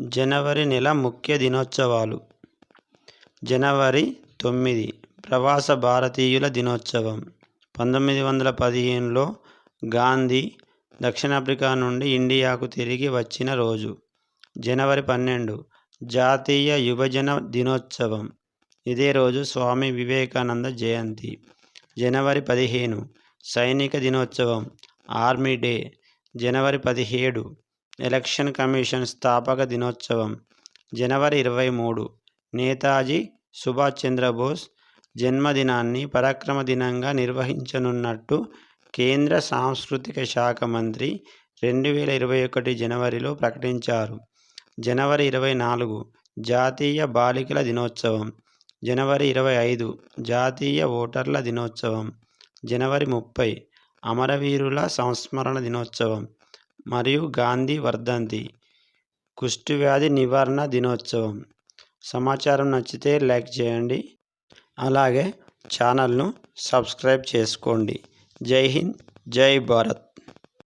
జనవరి నెల ముఖ్య దినోత్సవాలు. జనవరి తొమ్మిది ప్రవాస భారతీయుల దినోత్సవం. పంతొమ్మిది వందల పదిహేనులో గాంధీ దక్షిణాఫ్రికా నుండి ఇండియాకు తిరిగి వచ్చిన రోజు. జనవరి పన్నెండు జాతీయ యువజన దినోత్సవం. ఇదే రోజు స్వామి వివేకానంద జయంతి. జనవరి పదిహేను సైనిక దినోత్సవం. Army day. జనవరి పదిహేడు ఎలక్షన్ కమిషన్ స్థాపక దినోత్సవం జనవరి ఇరవై మూడు. నేతాజీ సుభాష్ చంద్రబోస్ జన్మదినాన్ని పరాక్రమ దినంగా నిర్వహించనున్నట్టు కేంద్ర సాంస్కృతిక శాఖ మంత్రి రెండు వేల ఇరవై ఒకటి జనవరిలో ప్రకటించారు. జనవరి ఇరవై నాలుగు జాతీయ బాలికల దినోత్సవం. జనవరి ఇరవై ఐదు జాతీయ ఓటర్ల దినోత్సవం. జనవరి ముప్పై అమరవీరుల సంస్మరణ దినోత్సవం. మరియు గాంధీ వర్ధంతి. కుష్ఠవ్యాధి నివారణ దినోత్సవం. సమాచారం నచ్చితే లైక్ చేయండి. అలాగే ఛానల్ను సబ్స్క్రైబ్ చేసుకోండి. జై హింద్ జై భారత్.